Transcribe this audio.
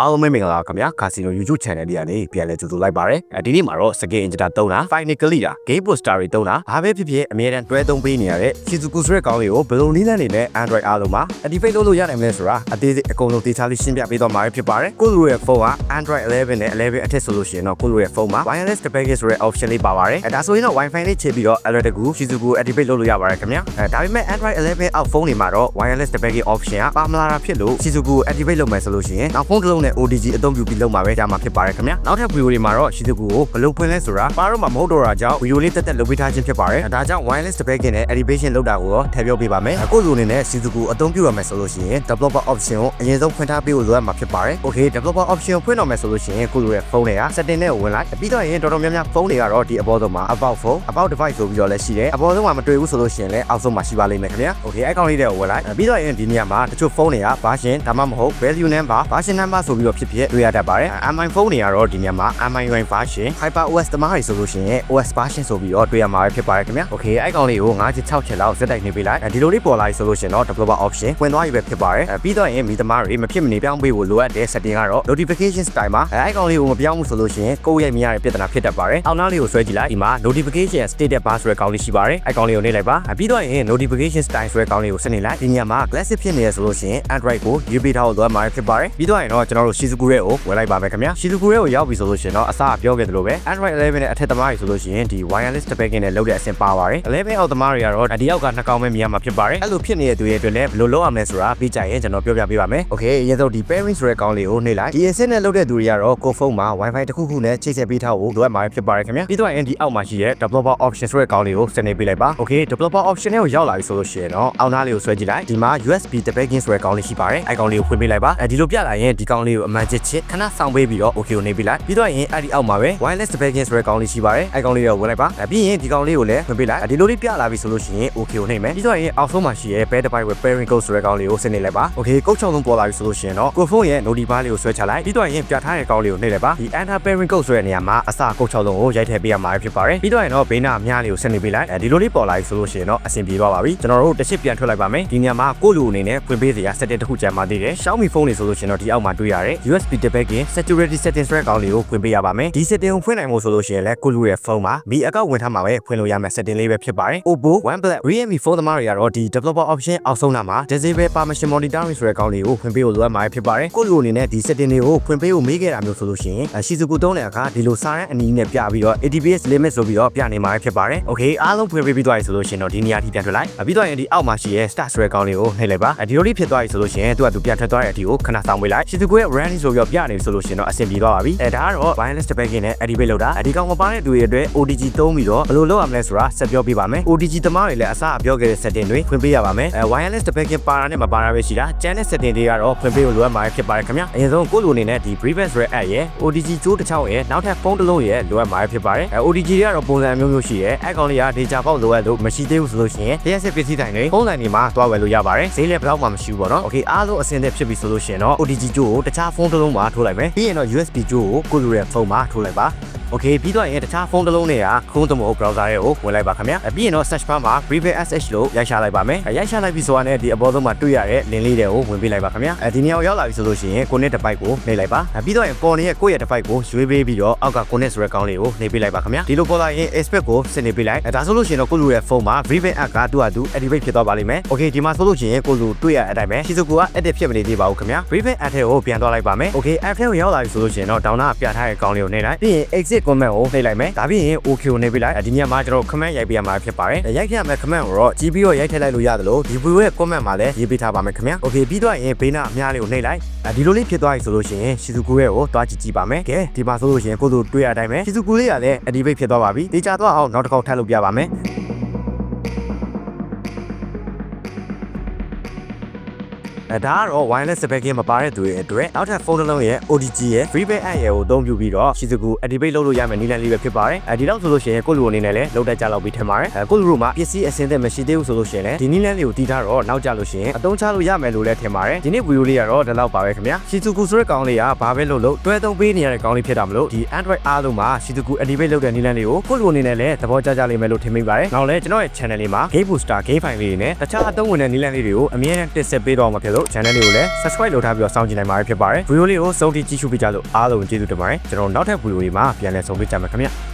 အားလုံးပဲမင်္ဂလာပါခင်ဗျာကာစီနို YouTube channel လေးကနေပြန်လဲကြိုဆိုလိုက်ပါရစေအဲဒီနေ့မှာတော့ skin injector သုံးတာ technically တာ game booster တွေသုံးတာဘာပဲဖြစ်ဖြစ်အမြဲတမ်းတွဲသုံးပေးနေရတဲ့ Shizuku ဆိုတဲ့ကောင်းလေးကိုဘယ်လိုနည်းလမ်းတွေနဲ့ Android အားလုံးမှာ activate လုပ်လို့ရနိုင်မလဲဆိုတာအသေးစိတ်အကုန်လုံးသေချာလေးရှင်းပြပေးတော့မှာဖြစ်ပါတယ်ကိုလူရဲ့ဖုန်းက Android 11နဲ့11အထက်ဆိုလို့ရှိရင်တော့ကိုလူရဲ့ဖုန်းမှာ wireless device ဆိုတဲ့ option လေးပါပါတယ်အဲဒါဆိုရင်တော့ Wi-Fi လေးချိန်ပြီးတော့ alert ကူ Shizuku activate လုပ်လို့ရပါတယ်ခင်ဗျာအဲဒါပေမဲ့ Android 11အောက်ဖုန်းတွေမှာတော့ wireless device option ကပါမလာတာဖြစ်လို့ Shizuku activate လုပ်မယ်ဆိုလို့ရှိရင်နောက်ဖုန်းတစ်လုံးနဲ့ OTG အသုံးပြုပြီးလုပ်မှာပဲကြာမှာဖြစ်ပါတယ်ခင်ဗျာနောက်ထပ် video တွေမှာတော့ Shizuku ကိုဘယ်လိုဖွင့်လဲဆိုတာပါတော့မှမဟုတ်တော့တာကြောင့် video လေးတက်တက်လုပ်ပေးထားခြင်းဖြစ်ပါတယ်ဒါကြောင့် wireless device နဲ့ activation လုပ်တာကိုတော့ထည့်ပြောပေးပါမယ်အခုလိုအနေနဲ့ Shizuku အသုံးပြုရမယ်ဆိုလို့ရှိရင် developer option ကိုအရင်ဆုံးဖွင့်ထားပေးဖို့လိုအပ်မှာဖြစ်ပါတယ် okay developer option ဖွင့်တော့မယ်ဆိုလို့ရှိရင်ကိုလိုရဲ့ဖုန်းတွေက setting နဲ့ဝင်လိုက်ပြီးတော့ရင်တော်တော်များများဖုန်းတွေကတော့ဒီအပေါ်ဆုံးမှာ about phone about device ဆိုပြီးတော့လည်းရှိတယ်အပေါ်ဆုံးမှာမတွေ့ဘူးဆိုလို့ရှိရင်လည်းအောက်ဆုံးမှာရှိပါလိမ့်မယ်ခင်ဗျာ okay အဲ့ကောင်လေးတွေကိုဝင်လိုက်ပြီးတော့ရင်ဒီနေရာမှာတချို့ဖုန်းတွေက version ဒါမှမဟုတ် value number version number ဆိုပြီးတော့ဖြစ်ဖြစ်တွေ့ရတတ်ပါတယ် MI ဖုန်းတွေကတော့ဒီနေရာမှာ MI UI version Hyper OS တမားတွေဆိုလို့ရှိရင် OS version ဆိုပြီးတော့တွေ့ရမှာပဲဖြစ်ပါတယ်ခင်ဗျာ okay အဲ့ကောင်လေးကို9ချက်6ချက်လောက်စက်တိုက်နေပေးလိုက်ဒီလိုလေးပေါ်လာပြီဆိုလို့ရှိရင်တော့ developer option ဝင်သွားပြီပဲဖြစ်ပါတယ်ပြီးတော့ရင်မိသမားတွေမဖြစ်မနေပြောင်းပေးဖို့လိုအပ်တဲ့ setting ကတော့ notification style မှာအဲ့ကောင်လေးကိုမပြောင်းဘူးဆိုလို့ရှိရင်ကိုယ်ရိုက်မရတဲ့ပြဿနာဖြစ်တတ်ပါတယ်အောက်နားလေးကိုဆွဲကြည့်လိုက်ဒီမှာ notification status bar ဆိုတဲ့ကောင်လေးရှိပါတယ်အဲ့ကောင်လေးကိုနှိပ်လိုက်ပါပြီးတော့ရင် notification style ဆိုတဲ့ကောင်လေးကိုဆက်နေလိုက်ဒီနေရာမှာ classic ဖြစ်နေရဆိုလို့ရှိရင် Android ကိုရေးပေးထားဖို့လိုအပ်မှာဖြစ်ပါတယ်ပြီးတော့ရင်တော့ကျွန်တော်တို့ Shizuku ရဲ့ကိုဝင်လိုက်ပါမယ်ခင်ဗျာ Shizuku ရဲ့ကိုရောက်ပြီဆိုလို့ရှိရင်တော့အစပြောခဲ့သလိုပဲ Android 11နဲ့အထက်သမားတွေဆိုလို့ရှိရင်ဒီ wireless device နဲ့လုပ်တဲ့အဆင့်ပါပါတယ်11အောက်သမားတွေကတော့ဒီအောက်ကနှစ်ကောင်ပဲမြင်ရမှာဖြစ်ပါတယ်အဲ့လိုဖြစ်နေတဲ့သူရဲ့အတွက်လည်းဘယ်လိုလုပ်ရမလဲဆိုတာပြီးကြရင်ကျွန်တော်ပြောပြပေးပါမယ် Okay အရင်ဆုံးဒီ pairing ဆိုတဲ့ကောင်လေးကိုနှိပ်လိုက်ဒီအဆင့်နဲ့လုပ်တဲ့သူတွေကတော့ကိုယ်ဖုန်းမှာ Wi-Fi တစ်ခုခုနဲ့ချိတ်ဆက်ပေးထားဖို့လိုအပ်မှာဖြစ်ပါတယ်ခင်ဗျာပြီးတော့ရင်ဒီအောက်မှာရှိတဲ့ developer option ဆိုတဲ့ကောင်လေးကိုစနေပေးလိုက်ပါ Okay developer option နဲ့ကိုရောက်လာပြီဆိုလို့ရှိရင်တော့အောက်နားလေးကိုဆွဲကြည့်လိုက်ဒီမှာ USB debugging ဆိုတဲ့ကောင်လေးရှိပါတယ်အဲကောင်လေးကိုဖွင့်ပေးလိုက်ပါအဲဒီလိုပြလာရင်ဒီကောင်လေးကိုအမှန်ချစ်ချစ်ခဏဆောင်ပေးပြီးတော့ Okay ကိုနှိပ်ပေးလိုက်ပြီးတော့ရင်အဲ့ဒီအောက်မှာပဲ wireless debugging ဆိုတဲ့ကောင်လေးရှိပါတယ်အဲကောင်လေးကိုဝင်လိုက်ပါအဲပြီးရင်ဒီကောင်လေးကိုလည်းဖွင့်ပေးလိုက်ဒီလိုလေးပြလာပြီဆိုလို့ရှိရင် Okay ကိုနှိပ်မယ်ပြီးတော့ရင်အောက်ဆုံးမှာရှိတဲ့ pair device with pairing code ဆိုတဲ့ကောင်လေးကိုစနေလိုက်ပါ Okay ကုတ်ချောင်းလုံးပေါ်လာပြီဆိုလို့ရှိရင်တော့ကိုဖုန်းရဲ့ notify လေးကိုဆွဲချလိုက်ပြီးတော့ရင်ပြထားတဲ့ကောင်လေးကိုနှိပ်လိုက်ပါဒီ enter pairing code ဆိုတဲ့နေရာမှာအစကုတ်ချောင်းလုံးကိုရိုက်ထည့်ပေးရမှာဖြစ်ပါတယ်ပြီးတော့ရင်တော့ဘေးနာအများလေးကိုဆက်နေပေးလိုက်အဲဒီလိုလေးပေါ်လာပြီဆိုလို့ရှိရင်တော့အဆင်ပြေသွားပါပြီကျွန်တော်တို့တစ်ချက်ပြန်ထွက်လိုက်ပါမယ်ဒီနေရာမှာကိုလူအနေနဲ့ဖွင့်ပေးစရာ setting တစ်ခုကြံပါသေးတယ် Xiaomi ဖုန်းတွေဆိုလို့ရှိရင်တော့ဒီအောက်မှာတွေ့ရတဲ့ USB debugging security settings ဆိုတဲ့ကောင်လေးကိုဖွင့်ပေးရပါမယ်ဒီ setting ကိုဖွင့်နိုင်ဖို့ဆိုလို့ရှိရင်လည်းကိုလူရဲ့ဖုန်းမှာမိအကောင့်ဝင်ထားမှာပဲဖွင့်လို့ရမယ့် setting လေးပဲဖြစ်ပါတယ် Oppo OnePlus Realme ဖုန်းသမားတွေကတော့ဒီ developer option အောက်ဆုံးနာမှာ disable permission monitoring ဆိုတဲ့ကောင်လေးကိုဖွင့်ပေးဖို့လိုအပ်မှာဖြစ်ပါတယ်ကိုလူအနေနဲ့ဒီ setting တွေကိုဖွင့်ပေးဖို့မေးခဲ့တာမျိုးဆိုလို့ရှိရင်ရှီဇူကူတုံးတဲ့အခါဒီလိုစာရန်အနီးနဲ့ပြပြီးတော့ ATPS limit ဆိုပြီးတော့ပြနေမှာဖြစ်ပါတယ် Okay အားလုံးဖွင့်ပေးပြီးသွားပြီဆိုလို့ရှိရင်တော့ဒီနေရာထိပြန်ထွက်လိုက်ပြီးတော့ရင်ဒီအောက်မှာရှိရဲ start ဆိုတဲ့ကောင်လေးကိုနှိပ်လိုက်ပါဒီလိုလေးဖြစ်သွားပြီဆိုလို့ရှိရင်သူကသူပြန်ထွက်သွားတဲ့အထိကိုခဏဆောင်ပေးလိုက်ရှီဇူကူရဲ့ running ဆိုပြီးတော့ပြနေပြီဆိုလို့ရှိရင်တော့အဆင်ပြေသွားပါပြီအဲဒါကတော့ wireless debugging နဲ့ activate လုပ်တာဒီကောင်မပါတဲ့သူတွေအတွက် OTG သုံးပြီးတော့ဘယ်လိုလုပ်ရမလဲဆိုတာဆက်ပြောပြပါမယ် OTG တမားတွေလည်းအစအပြောခဲ့တဲ့ setting တွေဖွင့်ပေးရပါမယ်အဲ wireless debugging ပါတာနဲ့မပါတာပဲရှိတာကျန်တဲ့ setting တွေကတော့ဖွင့်ပေးလို့လိုအပ်မှာဖြစ်ပါတယ်ခင်ဗျအရင်ဆုံးကိုလိုအနေနဲ့ဒီ previous ဆိုတဲ့ app ရဲ့ OTG ကျိုးတစ်ချောင်းရဲ့နောက်ထပ်ဖုန်းတစ်လုံးရဲ့လိုအပ်မှာဖြစ်ပါတယ်အဲ OTG တွေကတော့ပုံစံအမျိုးမျိုးရှိရဲ့အဲကောင်လေးက data box လိုအပ်လို့မရှိသေးဘူးဆိုလို့ရှိရင်လျှက်စစ်ပစ္စည်းတိုင်းတွေဖုန်းလိုင်းတွေမှာတွားဝယ်လို့ရပါတယ်ဈေးလည်းဘယ်တော့မှမရှိဘူးပေါ့နော် okay အားလုံးအဆင်သင့်ဖြစ်ပြီဆိုလို့ရှိရင်တော့ OTG ကျိုးကိုတခြားဖုန်းတစ်လုံးမှာထိုးလိုက်မယ်ပြီးရင်တော့ USB ကျိုးကိုကိုလိုရဲ့ဖုန်းမှာထိုးလိုက်ပါ။ Okay ပြီးတော့ရင်တခြားဖုန်းတစ်လုံးတွေကခုံးတမို့ browser ရဲ့ကိုဝင်လိုက်ပါခင်ဗျာ။အပြီးရင်တော့ search bar မှာ briefsh လို့ရိုက်ရှာလိုက်ပါမယ်။ရိုက်ရှာလိုက်ပြီးဆိုတာနဲ့ဒီအပေါ်ဆုံးမှာတွေ့ရတဲ့ link လေးတွေကိုဝင်ပေးလိုက်ပါခင်ဗျာ။အဲဒီနေရာရောက်လာပြီဆိုလို့ရှိရင်ကိုနဲ့တစ်ပိုက်ကိုနှိပ်လိုက်ပါ။ပြီးတော့ရင်ကိုနဲ့ရဲ့ကိုရဲ့တစ်ပိုက်ကိုရွေးပေးပြီးတော့အောက်ကကိုနဲ့ဆိုတဲ့ကောင်းလေးကိုနှိပ်ပေးလိုက်ပါခင်ဗျာ။ဒီလိုပေါ်လာရင် expect ကိုဆင်နေပေးလိုက်။ဒါဆိုလို့ရှိရင်တော့ကိုလူရဲ့ဖုန်းမှာ briefsh ကတူအတူ activate ဖြစ်သွားပါလိမ့်မယ်။ Okay ဒီမှာဆိုလို့ရှိရင်ကိုလူတွေ့ရတဲ့အတိုင်းပဲ။ Shizuku က edit ဖြစ်မနေသေးပါဘူးခင်ဗျာ။ briefsh app ထဲကိုပြန်သွားလိုက်ပါမယ်။ Okay app ထဲကိုရောက်လာပြီဆိုလို့ရှိရင်တော့ down ကပြထားတဲ့ကောင်းလေးကိုနှိပ်လိုက်။ပြီးရင် exit comment ကိုနှိပ်လိုက်မယ်ဒါပြီးရင် OK ကိုနှိပ်ပေးလိုက်ဒီညမှာကျွန်တော် comment ရိုက်ပေးရမှာဖြစ်ပါတယ်ရိုက်ပြရမယ့် comment ကိုတော့ကြည့်ပြီးတော့ရိုက်ထည့်လိုက်လို့ရတယ်လို့ဒီ video ရဲ့ comment မှာလည်းရေးပေးထားပါမယ်ခင်ဗျာ OK ပြီးတော့ရင်ဘေးနာအများလေးကိုနှိပ်လိုက်ဒီလိုလေးဖြစ်သွားပြီဆိုလို့ရှိရင် Shizuku ရဲ့ကိုတွားကြည့်ကြည့်ပါမယ်ကဲဒီမှာဆိုလို့ရှိရင်ကိုတို့တွေ့ရတဲ့အတိုင်းပဲ Shizuku လေးကလည်း activate ဖြစ်သွားပါပြီတေချာတော့အောင်နောက်တစ်ခေါက်ထပ်လုပ်ပြပါမယ် အဲဒါကတော့ wireless debugging မပါတဲ့သူတွေအတွက်နောက်ထပ်ဖုန်းတစ်လုံးရဲ့ OTG ရဲ့ freeware app ရဲ့ကိုအသုံးပြုပြီးတော့ Shizuku activate လုပ်လို့ရမယ့်နည်းလမ်းလေးပဲဖြစ်ပါတယ်အဲဒီတော့ဆိုလို့ရှိရင်ကိုလူအနေနဲ့လည်းလောက်တက်ကြလောက်ပြီးထင်ပါတယ်အဲကိုလူတို့မှာပစ္စည်းအစင်းသက်မရှိသေးဘူးဆိုလို့ရှိရင်လည်းဒီနည်းလမ်းလေးကိုတီးထားတော့နောက်ကြလို့ရှိရင်အသုံးချလို့ရမယ်လို့လည်းထင်ပါတယ်ဒီနေ့ video လေးကတော့ဒီလောက်ပါပဲခင်ဗျာ Shizuku ဆိုတဲ့ကောင်လေးကဘာပဲလုပ်လို့တွဲသုံးပေးနေရတဲ့ကောင်လေးဖြစ်တာမလို့ဒီ Android အားလုံးမှာ Shizuku activate လုပ်တဲ့နည်းလမ်းလေးကိုကိုလူအနေနဲ့လည်းသဘောကျကြလိမ့်မယ်လို့ထင်မိပါတယ်နောက်လည်းကျွန်တော်ရဲ့ channel လေးမှာ Game Booster Game File လေးတွေနဲ့တခြားအသုံးဝင်တဲ့နည်းလမ်းလေးတွေကိုအမြဲတမ်းတင်ဆက်ပေးတော့မှာဖြစ်လို့တို့ channel လေးကိုလည်း subscribe လုပ်ထားပြီးတော့စောင့်ကြည့်နိုင်မှာဖြစ်ပါတယ်ဗီဒီယိုလေးကိုစုံထိကြည့်ရှုပေးကြလို့အားလုံးကျေးဇူးတင်ပါတယ်ကျွန်တော်တို့နောက်ထပ်ဗီဒီယိုတွေမှာပြန်လည်ဆုံတွေ့ကြမှာခင်ဗျ